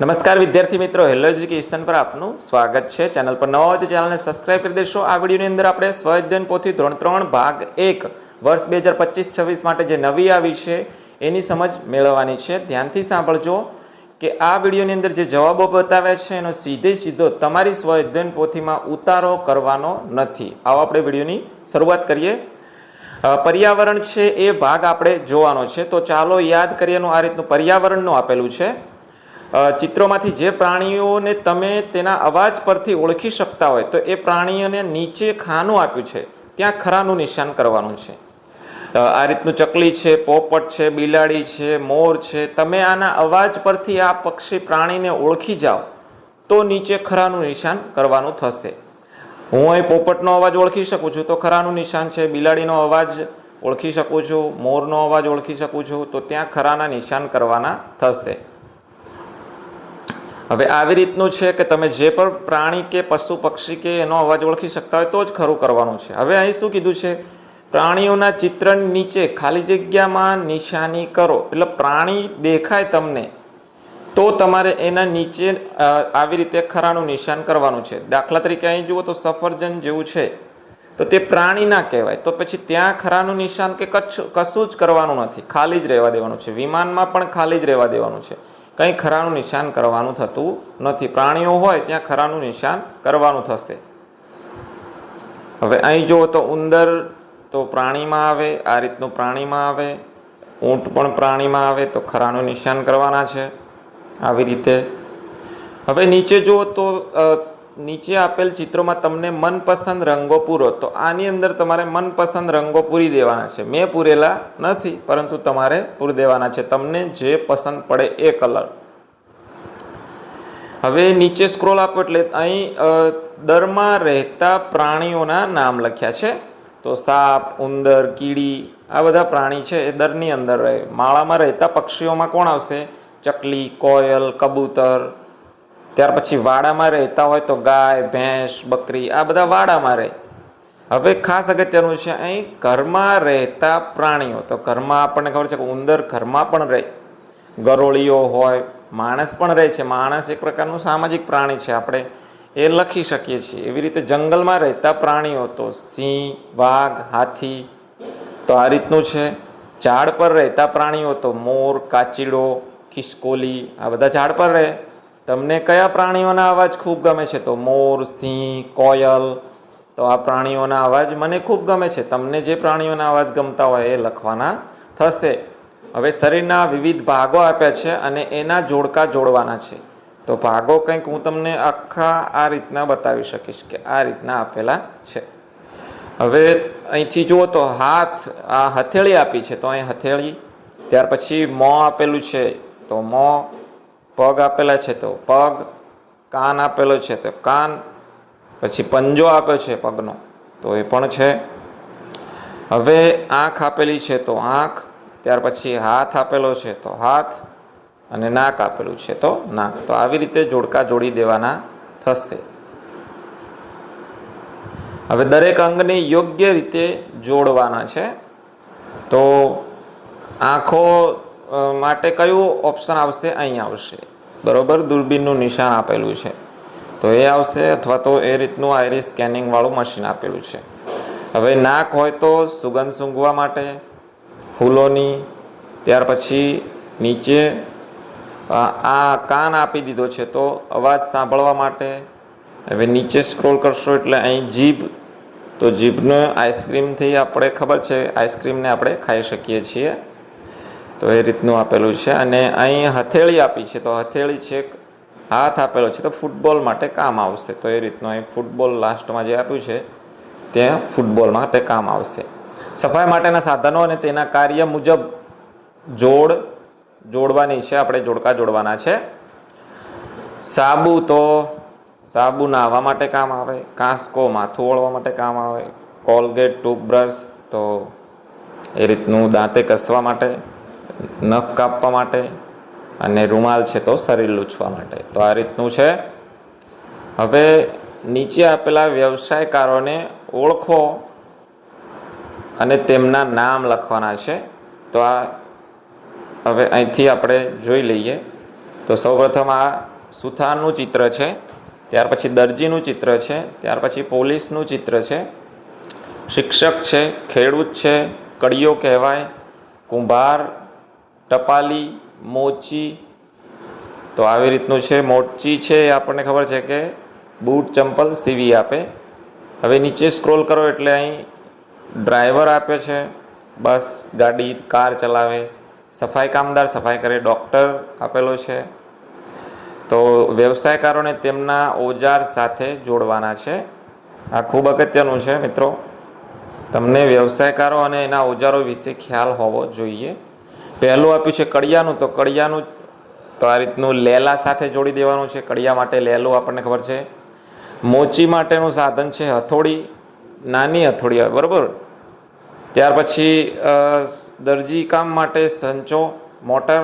નમસ્કાર વિદ્યાર્થી મિત્રો હેલો એજ્યુકેશન પર આપનું સ્વાગત છે. ચેનલ પર નવા હોય તો ચેનલને સબસ્ક્રાઇબ કરી દેશો. આ વિડીયોની અંદર આપણે સ્વઅધ્યયન પોથી ધોરણ ત્રણ, ભાગ એક, વર્ષ બે હજાર પચીસ છવ્વીસ માટે જે નવી આવી છે, એની સમજ મેળવવાની છે. ધ્યાનથી સાંભળજો કે આ વિડીયોની અંદર જે જવાબો બતાવ્યા છે, એનો સીધે સીધો તમારી સ્વઅધ્યયન પોથીમાં ઉતારો કરવાનો નથી. આવો આપણે વિડીયોની શરૂઆત કરીએ. પર્યાવરણ છે એ ભાગ આપણે જોવાનો છે. તો ચાલો યાદ કરીએનું આ રીતનું પર્યાવરણનું આપેલું છે. ચિત્રોમાંથી જે પ્રાણીઓને તમે તેના અવાજ પરથી ઓળખી શકતા હોય, તો એ પ્રાણીઓને નીચે ખાનું આપ્યું છે. ત્યાં ખરાનું નિશાન કરવાનું છે. આ રીતનું ચકલી છે, પોપટ છે, બિલાડી છે, મોર છે. તમે આના અવાજ પરથી આ પક્ષી પ્રાણીને ઓળખી જાઓ, તો નીચે ખરાનું નિશાન કરવાનું થશે. હું અહીં પોપટનો અવાજ ઓળખી શકું છું, તો ખરાનું નિશાન છે. બિલાડીનો અવાજ ઓળખી શકું છું, મોરનો અવાજ ઓળખી શકું છું, તો ત્યાં ખરાના નિશાન કરવાના થશે. હવે આવી રીતનું છે કે તમે જે પણ પ્રાણી કે પશુ, પક્ષી કે એનો અવાજ ઓળખી શકતા હોય તો જ ખરું કરવાનું છે. હવે અહીં શું કીધું છે? પ્રાણીઓના ચિત્ર નીચે, ખાલી જગ્યામાં નિશાની કરો. એટલે પ્રાણી દેખાય તમને, તો તમારે એના નીચે આવી રીતે ખરાનું નિશાન કરવાનું છે. દાખલા તરીકે અહીં જુઓ તો સફરજન જેવું છે. તો તે પ્રાણી ના કહેવાય. તો પછી ત્યાં ખરાનું નિશાન કે કચ્છ, કશું જ કરવાનું નથી. ખાલી જ રહેવા દેવાનું છે. વિમાનમાં પણ ખાલી જ રહેવા દેવાનું છે. કંઈ ખરાનું નિશાન કરવાનું થતું નથી. પ્રાણીઓ હોય ત્યાં ખરાનું નિશાન કરવાનું થશે. હવે અહીં જુઓ તો ઉંદર તો પ્રાણીમાં આવે, આ રીતનું પ્રાણીમાં આવે, ઊંટ પણ પ્રાણીમાં આવે તો ખરાનું નિશાન કરવાના છે. આવી રીતે. હવે નીચે જુઓ તો નીચે આપેલ ચિત્રોમાં તમને મનપસંદ રંગો પૂરો. તો આની અંદર તમારે મનપસંદ રંગો પૂરી દેવાના છે. મેં પૂરેલા નથી, પરંતુ તમારે પૂરી દેવાના છે. તમને જે પસંદ પડે એ કલર. હવે નીચે સ્ક્રોલ આપો એટલે અહીં દરમાં રહેતા પ્રાણીઓના નામ લખ્યા છે. તો સાપ, ઉંદર, કીડી, આ બધા પ્રાણી છે એ દરની અંદર રહે. માળામાં રહેતા પક્ષીઓમાં કોણ આવશે? ચકલી, કોયલ, કબૂતર ત્યાર પછી વાડામાં રહેતા હોય તો ગાય, ભેંસ, બકરી, આ બધા વાડામાં રહે. હવે ખાસ અગત્યનું છે અહીં ઘરમાં રહેતા પ્રાણીઓ. તો ઘરમાં આપણને ખબર છે કે ઉંદર ઘરમાં પણ રહે. ગરોળીઓ હોય, માણસ પણ રહે છે. માણસ એક પ્રકારનું સામાજિક પ્રાણી છે. આપણે એ લખી શકીએ છીએ. એવી રીતે જંગલમાં રહેતા પ્રાણીઓ તો સિંહ, વાઘ, હાથી, તો આ રીતનું છે. ઝાડ પર રહેતા પ્રાણીઓ તો મોર, કાચીડો, ખિસકોલી, આ બધા ઝાડ પર રહે. તમને કયા પ્રાણીઓના અવાજ ખૂબ ગમે છે? તો મોર, સિંહ, કોયલ. તો આ પ્રાણીઓના અવાજ મને ખૂબ ગમે છે. તમને જે પ્રાણીઓના અવાજ ગમતા હોય એ લખવાના થશે. હવે શરીરના વિવિધ ભાગો આપ્યા છે અને એના જોડકા જોડવાના છે. તો ભાગો કંઈક હું તમને આખા આ રીતના બતાવી શકીશ કે આ રીતના આપેલા છે. હવે અહીંથી જુઓ તો હાથ આ હથેળી આપી છે. તો અહીં હથેળી, ત્યાર પછી મોં આપેલું છે. તો મોં પગ આપેલા છે તો પગ, કાન આપેલો છે તો કાન, પછી પંજો આપ્યો છે પગનો, તો એ પણ છે. હવે આંખ આપેલી છે તો આંખ, ત્યાર પછી હાથ આપેલો છે તો હાથ, અને નાક આપેલું છે તો નાક. તો આવી રીતે જોડકા જોડી દેવાના થશે. હવે દરેક અંગને યોગ્ય રીતે જોડવાના છે. તો આંખો માટે કયું ઓપ્શન આવશે? અહીં આવશે. બરોબર? દૂરબીનનું નિશાન આપેલું છે. તો એ આવશે અથવા તો એ રીતનું આઈરિસ સ્કેનિંગવાળું મશીન આપેલું છે. હવે નાક હોય તો સુગંધ સૂંઘવા માટે, ફૂલોની, ત્યાર પછી નીચે આ કાન આપી દીધો છે તો અવાજ સાંભળવા માટે, હવે નીચે સ્ક્રોલ કરશો એટલે અહીં જીભ, તો જીભને આઈસ્ક્રીમથી આપણે ખબર છે, આઈસ્ક્રીમને આપણે ખાઈ શકીએ છીએ. તો એ રીતનું આપેલું છે અને અહીં હથેળી આપી છે. તો હથેળી છે, હાથ આપેલો છે. તો ફૂટબોલ માટે કામ આવશે. તો એ રીતનું અહીં ફૂટબોલ લાસ્ટમાં જે આપ્યું છે ત્યાં ફૂટબોલ માટે કામ આવશે. સફાઈ માટેના સાધનો અને તેના કાર્ય મુજબ જોડ જોડવાની છે. આપણે જોડકા જોડવાના છે. સાબુ તો સાબુ નાહવા માટે કામ આવે, કાંસકો માથું ઓળવા માટે કામ આવે, કોલગેટ, ટૂથબ્રશ તો એ રીતનું દાંતે કસવા માટે નખ કાપવા માટે અને રૂમાલ છે તો શરીર લૂછવા માટે. તો આ રીતનું છે. હવે નીચે આપેલા વ્યવસાયકારોને ઓળખો અને તેમના નામ લખવાના છે. તો આ હવે અહીંથી આપણે જોઈ લઈએ. તો સૌપ્રથમ આ સુથારનું ચિત્ર છે. ત્યાર પછી દરજીનું ચિત્ર છે. ત્યાર પછી પોલીસનું ચિત્ર છે. શિક્ષક છે, ખેડૂત છે કડિયો કહેવાય, કુંભાર ટપાલી, મોચી, તો આવી રીતનું છે. મોચી છે એ આપણને ખબર છે કે બૂટ ચંપલ સીવી આપે. હવે નીચે સ્ક્રોલ કરો એટલે અહીં ડ્રાઈવર આપે છે. બસ, ગાડી, કાર ચલાવે. સફાઈ કામદાર સફાઈ કરે. ડૉક્ટર આપેલો છે. તો વ્યવસાયકારોને તેમના ઓજાર સાથે જોડવાના છે. આ ખૂબ અગત્યનું છે મિત્રો. તમને વ્યવસાયકારો અને એના ઓજારો વિશે ખ્યાલ હોવો જોઈએ. પહેલું આપ્યું છે કડિયાનું. તો કડિયાનું તો આ રીતનું લેલા સાથે જોડી દેવાનું છે. કડિયા માટે લેલું આપણને ખબર છે. મોચી માટેનું સાધન છે હથોડી. નાની હથોડી હોય, બરાબર? ત્યાર પછી દરજી કામ માટે સંચો, મોટર,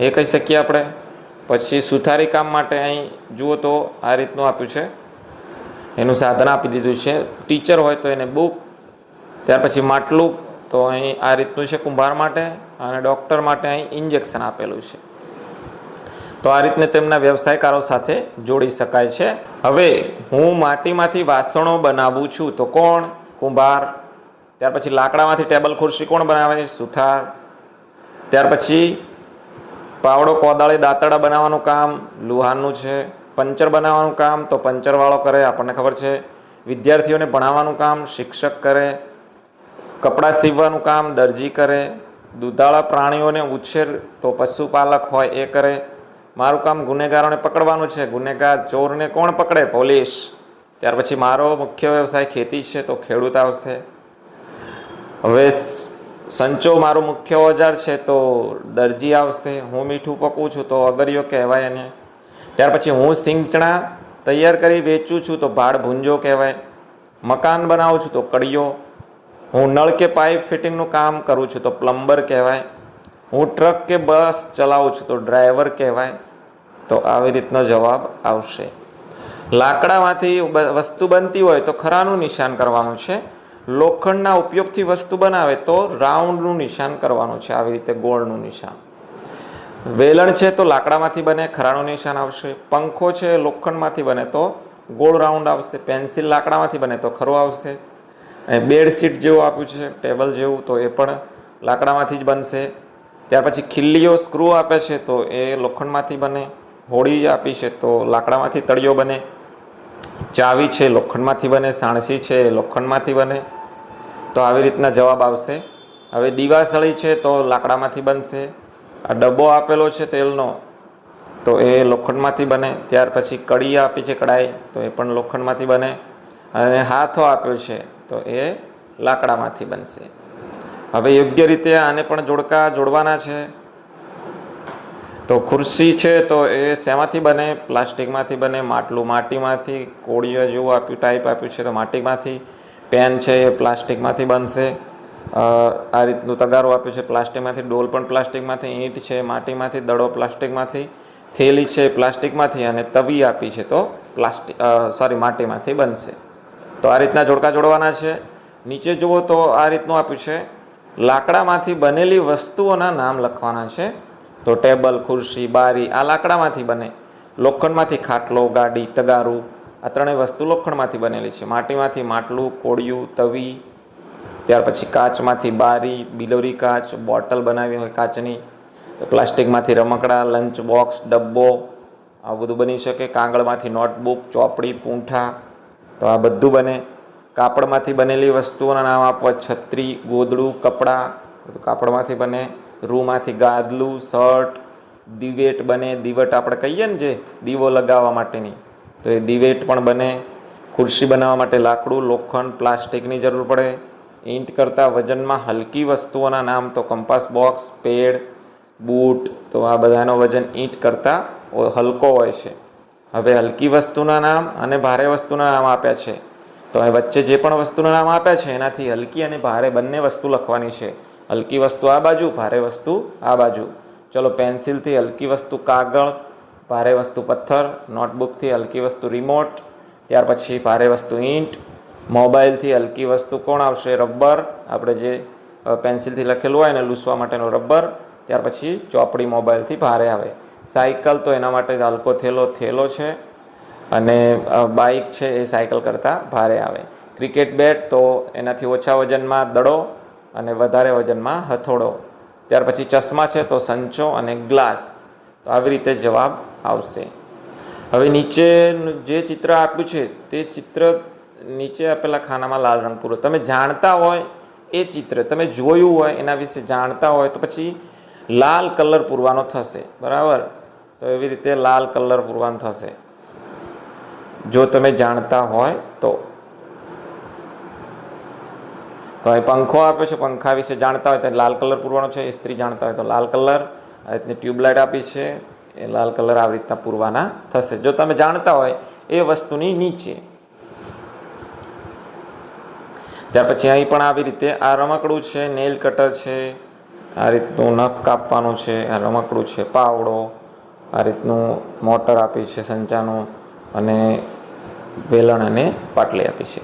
એ કહી શકીએ આપણે. પછી સુથારી કામ માટે અહીં જુઓ તો આ રીતનું આપ્યું છે. એનું સાધન આપી દીધું છે. ટીચર હોય તો એને બુક. ત્યાર પછી માટલું તો અહીં આ રીતનું છે કુંભાર માટે અને ડૉક્ટર માટે અહીં ઇન્જેક્શન આપેલું છે. તો આ રીતને તેમના વ્યવસાયકારો સાથે જોડી શકાય છે. હવે હું માટીમાંથી વાસણો બનાવું છું તો કોણ? કુંભાર. ત્યાર પછી લાકડામાંથી ટેબલ ખુરશી કોણ બનાવે? સુથાર. ત્યાર પછી પાવડો, કોદાળી દાંતડા બનાવવાનું કામ, લુહારનું છે. પંચર બનાવવાનું કામ તો પંચરવાળો કરે, આપણને ખબર છે. વિદ્યાર્થીઓને ભણાવવાનું કામ, શિક્ષક કરે. કપડાં સીવવાનું કામ, દરજી કરે, દૂધાળા પ્રાણીઓને ઉછેર તો પશુપાલક હોય એ કરે. મારું કામ ગુનેગારોને પકડવાનું છે. ગુનેગાર ચોરને કોણ પકડે? પોલીસ. ત્યાર પછી મારો મુખ્ય વ્યવસાય ખેતી છે તો ખેડૂત આવશે. હવે સંચો મારું મુખ્ય ઓજાર છે તો દરજી આવશે. હું મીઠું પકવું છું તો અગરિયો કહેવાય એને. ત્યાર પછી હું સિંચણા તૈયાર કરી વેચું છું તો ભાડ ભૂંજો કહેવાય. મકાન બનાવું છું તો કડિયો હું નળ કે પાઇપ ફિટિંગનું કામ કરું છું તો પ્લમ્બર કહેવાય. હું ટ્રક કે બસ ચલાવું છું તો ડ્રાઈવર કહેવાય. તો આવી રીતનો જવાબ આવશે. લાકડામાંથી વસ્તુ બનતી હોય તો ખરાનું નિશાન કરવાનું છે. લોખંડના ઉપયોગથી વસ્તુ બનાવે તો રાઉન્ડનું નિશાન કરવાનું છે. આવી રીતે ગોળનું નિશાન. વેલણ છે તો લાકડામાંથી બને, ખરાનું નિશાન આવશે. પંખો છે, લોખંડમાંથી બને તો ગોળ રાઉન્ડ આવશે. પેન્સિલ લાકડામાંથી બને તો ખરું આવશે. અને બેડશીટ જેવું આપ્યું છે, ટેબલ જેવું, તો એ પણ લાકડામાંથી જ બનશે. ત્યાર પછી ખીલ્લીઓ સ્ક્રૂ આપે છે, તો એ લોખંડમાંથી બને. હોડી આપી છે, તો લાકડામાંથી તળિયો બને. ચાવી છે, લોખંડમાંથી બને. સાણસી છે લોખંડમાંથી બને. તો આવી રીતના જવાબ આવશે. હવે દીવાસળી છે, તો લાકડામાંથી બનશે. આ ડબ્બો આપેલો છે, તેલનો. તો એ લોખંડમાંથી બને. ત્યાર પછી કડી આપી છે કડાઈ તો એ પણ લોખંડમાંથી બને. અને હાથો આપ્યો છે તો એ લાકડામાંથી બનશે. હવે યોગ્ય રીતે આને પણ જોડકા જોડવાના છે. તો ખુરશી છે તો એ શેમાંથી બને? પ્લાસ્ટિકમાંથી બને, માટલું માટીમાંથી, કોળીઓ જેવું આપ્યું, ટાઈપ આપ્યું છે તો માટીમાંથી. પેન છે એ પ્લાસ્ટિકમાંથી બનશે. આ રીતનું તગારો આપ્યું છે પ્લાસ્ટિકમાંથી, ડોલ પણ પ્લાસ્ટિકમાંથી, ઈંટ છે માટીમાંથી, દડો પ્લાસ્ટિકમાંથી, થેલી છે પ્લાસ્ટિકમાંથી અને તવી આપી છે તો પ્લાસ્ટિક સોરી માટીમાંથી બનશે. તો આ રીતના જોડકા જોડવાના છે. નીચે જુઓ તો આ રીતનું આપ્યું છે. લાકડામાંથી બનેલી વસ્તુઓના નામ લખવાના છે. તો ટેબલ, ખુરશી, બારી આ લાકડામાંથી બને. લોખંડમાંથી ખાટલો, ગાડી, તગારું આ ત્રણેય વસ્તુ લોખંડમાંથી બનેલી છે. માટીમાંથી માટલું, કોળિયું, તવી, ત્યાર પછી કાચમાંથી બારી, બિલોરી કાચ, બોટલ બનાવી હોય કાચની, પ્લાસ્ટિકમાંથી રમકડા, લંચ બોક્સ, ડબ્બો આ બધું બની શકે. કાગળમાંથી નોટબુક, ચોપડી, પૂંઠા તો આ બધું બને. કાપડમાંથી બનેલી વસ્તુઓના નામ આપવા છત્રી, ગોદડું, કપડાં કાપડમાંથી બને. રૂમાંથી ગાદલું, શર્ટ, દિવેટ બને. દિવટ આપણે કહીએ ને જે, દીવો લગાવવા માટેની. તો એ દિવેટ પણ બને. ખુરશી બનાવવા માટે લાકડું, લોખંડ, પ્લાસ્ટિકની જરૂર પડે. ઈંટ કરતાં વજનમાં હલકી વસ્તુઓના નામ તો કંપાસ બોક્સ, પેડ, બૂટ, તો આ બધાનો વજન ઈંટ કરતાં હલકો હોય છે. હવે હલકી વસ્તુના નામ અને ભારે વસ્તુના નામ આપ્યા છે. તો એ વચ્ચે જે પણ વસ્તુના નામ આપ્યા છે, એનાથી હલકી અને ભારે બંને વસ્તુ લખવાની છે. હલકી વસ્તુ આ બાજુ, ભારે વસ્તુ આ બાજુ. ચલો પેન્સિલથી હલકી વસ્તુ કાગળ, ભારે વસ્તુ પથ્થર, નોટબુકથી હલકી વસ્તુ રિમોટ, ત્યાર પછી ભારે વસ્તુ ઈંટ, મોબાઈલથી હલકી વસ્તુ કોણ આવશે? રબર. આપણે જે પેન્સિલથી લખેલું હોય ને લૂસવા માટેનો રબર. ત્યાર પછી ચોપડી મોબાઈલથી ભારે આવે. સાયકલ તો એના માટે હલકો થેલો થેલો છે અને બાઇક છે એ સાયકલ કરતાં ભારે આવે. ક્રિકેટ બેટ તો એનાથી ઓછા વજનમાં દડો અને વધારે વજનમાં હથોડો. ત્યાર પછી ચશ્મા છે તો સંચો અને ગ્લાસ. તો આવી રીતે જવાબ આવશે. હવે નીચેનું જે ચિત્ર આપ્યું છે તે ચિત્ર નીચે આપેલા ખાનામાં લાલ રંગ પૂરો. તમે જાણતા હોય એ ચિત્ર. તમે જોયું હોય એના વિશે જાણતા હોય તો પછી લાલ કલર પૂરવાનો થશે. બરાબર? તો એવી રીતે લાલ કલર પૂરવાનો થશે. જો તમે જાણતા હોય તો. તો અહીં પંખો આપ્યો છે, પંખા વિશે જાણતા હોય તો લાલ કલર પૂરવાનો છે ઇસ્ત્રી જાણતા હોય તો લાલ કલર. આ રીતની ટ્યુબલાઇટ આપી છે, એ લાલ કલર આવી રીતના પૂરવાના થશે. જો તમે જાણતા હોય એ વસ્તુની નીચે. ત્યાર પછી અહીં પણ આવી રીતે આ રમકડું છે, નેલ કટર છે આ રીતનું નખ કાપવાનું છે, આ રમકડું છે, પાવડો, આ રીતનું મોટર આપી છે સંચાનું અને વેલણ અને પાટલી આપી છે.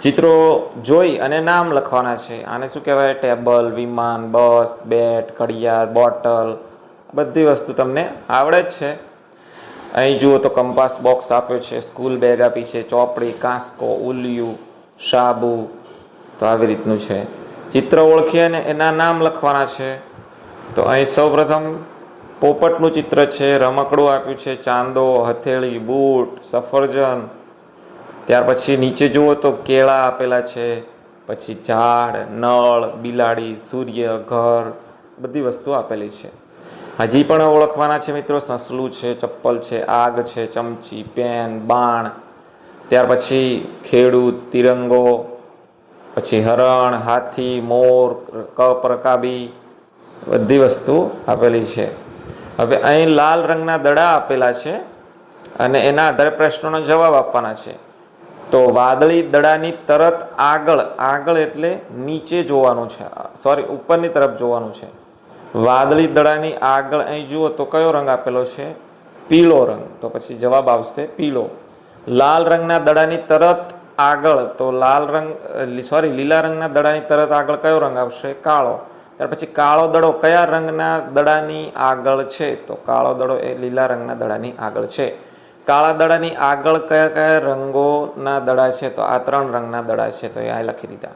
ચિત્રો જોઈ અને નામ લખવાના છે. આને શું કહેવાય? ટેબલ, વિમાન, બસ, બેટ, ઘડિયાળ, બોટલ બધી વસ્તુ તમને આવડે જ છે. અહીં જુઓ તો કંપાસ બોક્સ આપ્યો છે, સ્કૂલ બેગ આપી છે, ચોપડી, કાંસકો, ઉલિયું, સાબુ, તો આવી રીતનું છે. ચિત્ર ઓળખીએ ને એના નામ લખવાના છે. તો અહીં સૌપ્રથમ પોપટનું ચિત્ર છે, રમકડું આપ્યું છે, ચાંદો, હથેળી, બૂટ, સફરજન. ત્યાર પછી નીચે જુઓ તો કેળા આપેલા છે, પછી ઝાડ, નળ, બિલાડી, સૂર્ય, ઘર, બધી વસ્તુ આપેલી છે. હજી પણ ઓળખવાના છે મિત્રો, સસલું છે, ચપ્પલ છે, આગ છે, ચમચી, પેન, બાણ. ત્યાર પછી ખેડૂત, તિરંગો પછી હરણ, હાથી, મોર કપ રકાબી બધી વસ્તુ આપેલી છે. હવે અહીં લાલ રંગના દડા આપેલા છે અને એના આધારે પ્રશ્નોનો જવાબ આપવાના છે. તો વાદળી દડાની તરત આગળ આગળ એટલે નીચે જોવાનું છે. સોરી, ઉપરની તરફ જોવાનું છે. વાદળી દડાની આગળ અહીં જુઓ તો કયો રંગ આપેલો છે? પીળો રંગ. તો પછી જવાબ આવશે પીળો. લાલ રંગના દડાની તરત આગળ, તો લાલ રંગ સોરી લીલા રંગના દડાની તરત આગળ કયો રંગ આવશે? કાળો. ત્યાર પછી કાળો દડો કયા રંગના દડાની આગળ છે? તો કાળો દડો એ લીલા રંગના દડાની આગળ છે. કાળા દડાની આગળ કયા કયા રંગોના દડા છે? તો આ ત્રણ રંગના દડા છે, તો એ આ લખી દીધા.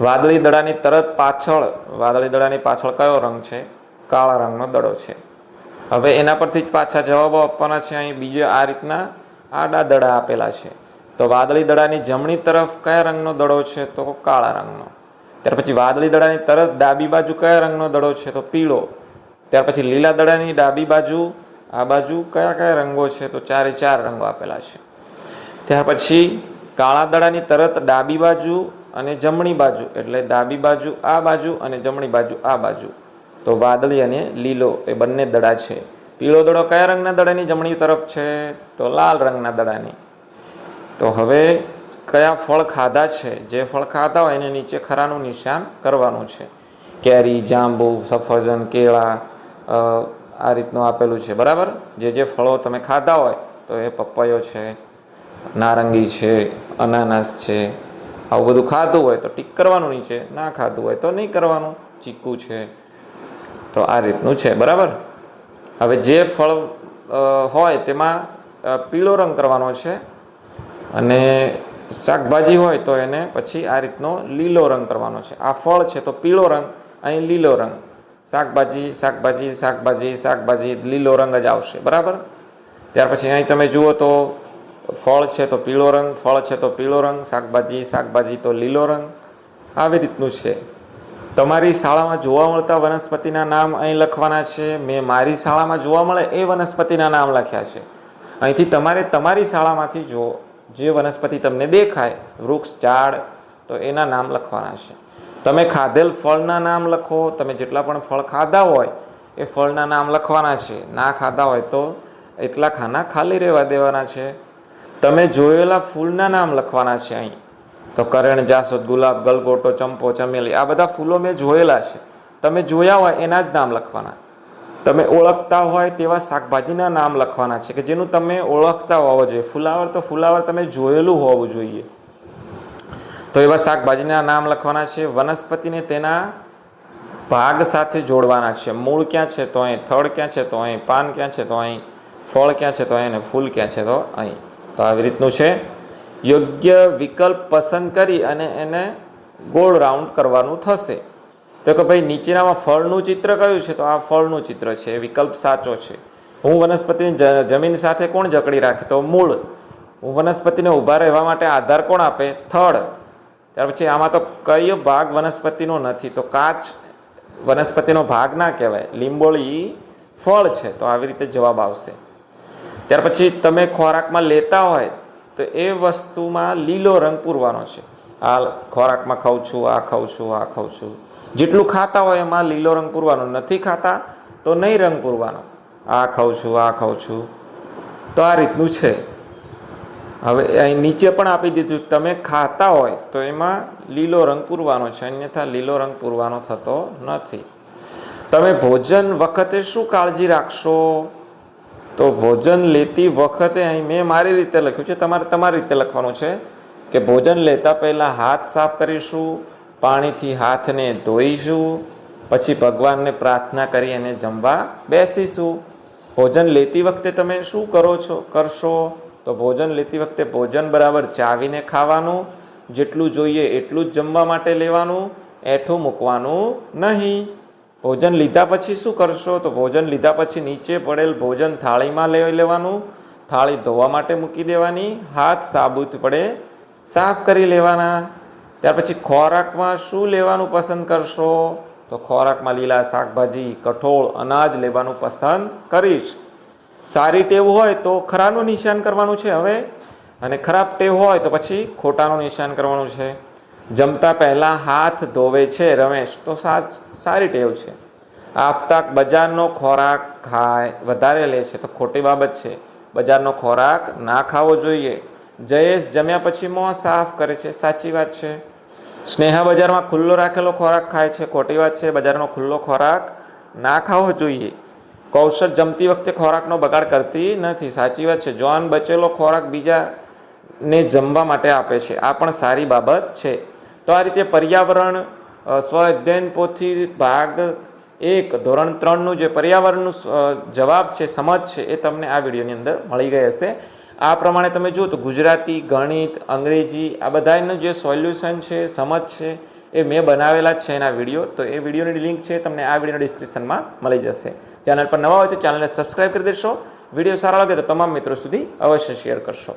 વાદળી દડાની તરત પાછળ, વાદળી દડાની પાછળ કયો રંગ છે? કાળા રંગનો દડો છે. હવે એના પરથી જ પાછા જવાબો આપવાના છે, અહીં બીજા આ રીતના આડા દડા આપેલા છે. તો વાદળી દડાની જમણી તરફ કયા રંગનો દડો છે? તો કાળા રંગનો. ત્યાર પછી વાદળી દડાની તરત ડાબી બાજુ કયા રંગનો દડો છે? તો પીળો. ત્યાર પછી લીલા દડાની ડાબી બાજુ, આ બાજુ કયા કયા રંગો છે? તો ચારે ચાર રંગો આપેલા છે. ત્યાર પછી કાળા દડાની તરત ડાબી બાજુ અને જમણી બાજુ, એટલે ડાબી બાજુ આ બાજુ અને જમણી બાજુ આ બાજુ. તો વાદળી અને લીલો એ બંને દડા છે. પીળો દડો કયા રંગના દડાની? જમણી તરફ છે. તો લાલ રંગના દડાની. તો હવે કયા ફળ ખાધા છે? જે ફળ ખાધા હોય એને નીચે ખરાનું નિશાન કરવાનું છે. કેરી, જાંબુ, સફરજન, કેળા આ રીતનું આપેલું છે. બરાબર? જે જે ફળો તમે ખાધા હોય, તો એ પપૈયો છે, નારંગી છે, અનાનસ છે, આવું બધું ખાધું હોય તો ટીક કરવાનું નીચે. ના ખાધું હોય તો નહીં કરવાનું. ચીકુ છે. તો આ રીતનું છે. બરાબર? હવે જે ફળ હોય તેમાં પીળો રંગ કરવાનો છે. અને શાકભાજી હોય તો એને પછી આ રીતનો લીલો રંગ કરવાનો છે. આ ફળ છે તો પીળો રંગ, અહીં લીલો રંગ. શાકભાજી શાકભાજી શાકભાજી શાકભાજી, લીલો રંગ જ આવશે. બરાબર? ત્યાર પછી અહીં તમે જુઓ તો ફળ છે તો પીળો રંગ, ફળ છે તો પીળો રંગ, શાકભાજી શાકભાજી તો લીલો રંગ. આવી રીતનું છે. તમારી શાળામાં જોવા મળતા વનસ્પતિના નામ અહીં લખવાના છે. મેં મારી શાળામાં જોવા મળે એ વનસ્પતિના નામ લખ્યા છે. અહીંથી તમારે તમારી શાળામાંથી જો જે વનસ્પતિ તમને દેખાય, વૃક્ષ, ઝાડ, તો એના નામ લખવાના છે. તમે ખાધેલ ફળના નામ લખો, તમે જેટલા પણ ફળ ખાધા હોય, એ ફળના નામ લખવાના છે. ના ખાધા હોય તો એટલા ખાના ખાલી રહેવા દેવાના છે. તમે જોયેલા ફૂલના નામ લખવાના છે અહીં. તો કરણ, જાસૂદ, ગુલાબ, ગલગોટો, ચંપો, ચમેલી, આ બધા ફૂલો મેં જોયેલા છે. તમે જોયા હોય એના જ નામ લખવાના. તમે ઓળખતા હોય તેવા શાકભાજીના નામ લખવાના છે કે જેનું તમે ઓળખતા હોવો જોઈએ. ફુલાવર તો ફુલાવર તમે જોયેલું હોવું જોઈએ. તો એવા શાકભાજીના નામ લખવાના છે. વનસ્પતિને તેના ભાગ સાથે જોડવાના છે. મૂળ ક્યાં છે તો અહીં? થડ ક્યાં છે તો અહીં? પાન ક્યાં છે તો અહીં? ફળ ક્યાં છે તો અહીં? અને ફૂલ ક્યાં છે તો અહીં? તો આવી રીતનું છે. યોગ્ય વિકલ્પ પસંદ કરી અને એને ગોળ રાઉન્ડ કરવાનું થશે. તો કે ભાઈ નીચેનામાં ફળનું ચિત્ર કયું છે? તો આ ફળનું ચિત્ર છે વિકલ્પ સાચો છે. હું વનસ્પતિની જમીન સાથે કોણ જકડી રાખે? તો મૂળ. હું વનસ્પતિને ઊભા રહેવા માટે આધાર કોણ આપે? થડ. ત્યાર પછી આમાં તો કયો ભાગ વનસ્પતિનો નથી? તો કાચ વનસ્પતિનો ભાગ ના કહેવાય. લીંબોળી ફળ છે. તો આવી રીતે જવાબ આવશે. ત્યાર પછી તમે ખોરાકમાં લેતા હોય, તો એ વસ્તુમાં લીલો રંગ પૂરવાનો છે. આ ખોરાકમાં ખાઉં છું, આ ખાઉં છું, આ ખાઉં છું. જેટલું ખાતા હોય એમાં લીલો રંગ પૂરવાનો, નથી ખાતા તો નહીં રંગ પૂરવાનો. આ ખાઉં છું, આ ખાઉં છું. તો આ રીતનું છે. હવે અહીં નીચે પણ આપી દીધું, તમે ખાતા હોય તો એમાં લીલો રંગ પૂરવાનો છે, અન્યથા લીલો રંગ પૂરવાનો થતો નથી. તમે ભોજન વખતે શું કાળજી રાખશો? તો ભોજન લેતી વખતે અહીં મેં મારી રીતે લખ્યું છે, તમારે તમારી રીતે લખવાનું છે કે ભોજન લેતા પહેલાં હાથ સાફ કરીશું પાણીથી હાથને ધોઈશું, પછી ભગવાનને પ્રાર્થના કરી અને જમવા બેસીશું. ભોજન લેતી વખતે તમે શું કરો છો, કરશો? તો ભોજન લેતી વખતે ભોજન બરાબર ચાવીને ખાવાનું, જેટલું જોઈએ એટલું જ જમવા માટે લેવાનું, એઠું મૂકવાનું નહીં. ભોજન લીધા પછી શું કરશો? તો ભોજન લીધા પછી નીચે પડેલ ભોજન થાળીમાં લઈ લેવાનું. થાળી ધોવા માટે મૂકી દેવાની. હાથ સાબુત પડે સાફ કરી લેવાના. ત્યાર પછી ખોરાકમાં શું લેવાનું પસંદ કરશો? તો ખોરાકમાં લીલા શાકભાજી, કઠોળ, અનાજ લેવાનું પસંદ કરીશ. સારી ટેવ હોય તો ખરાનું નિશાન કરવાનું છે હવે. અને ખરાબ ટેવ હોય તો પછી ખોટાનું નિશાન કરવાનું છે. જમતા પહેલાં હાથ ધોવે છે રમેશ, તો સારી ટેવ છે. આપતા બજારનો ખોરાક ખાય, વધારે લે છે તો ખોટી બાબત છે. બજારનો ખોરાક ના ખાવો જોઈએ. જયેશ જમ્યા પછી મોં સાફ કરે છે, સાચી વાત છે. સ્નેહા બજારમાં ખુલ્લો રાખેલો ખોરાક ખાય છે. ખોટી વાત છે, બજારનો ખુલ્લો ખોરાક ના ખાવો જોઈએ. કૌશલ જમતી વખતે ખોરાકનો બગાડ કરતી નથી. સાચી વાત છે જોન બચેલો ખોરાક બીજાને જમવા માટે આપે છે. આ પણ સારી બાબત છે. તો આ રીતે પર્યાવરણ સ્વ અધ્યયન પોથી ભાગ એક, ધોરણ ત્રણનું જે પર્યાવરણનું જવાબ છે, સમજ છે, એ તમને આ વિડીયોની અંદર મળી ગઈ હશે. આ પ્રમાણે તમે જુઓ તો ગુજરાતી, ગણિત, અંગ્રેજી આ બધાનું જે સોલ્યુશન છે, સમજ છે, એ મેં બનાવેલા છે એના વીડિયો. તો એ વિડીયોની લિંક છે તમને આ વિડીયોના ડિસ્ક્રિપ્શનમાં મળી જશે. ચેનલ પર નવા હોય તો ચેનલને સબસ્ક્રાઈબ કરી દેશો. વીડિયો સારો લાગે તો તમામ મિત્રો સુધી અવશ્ય શેર કરશો.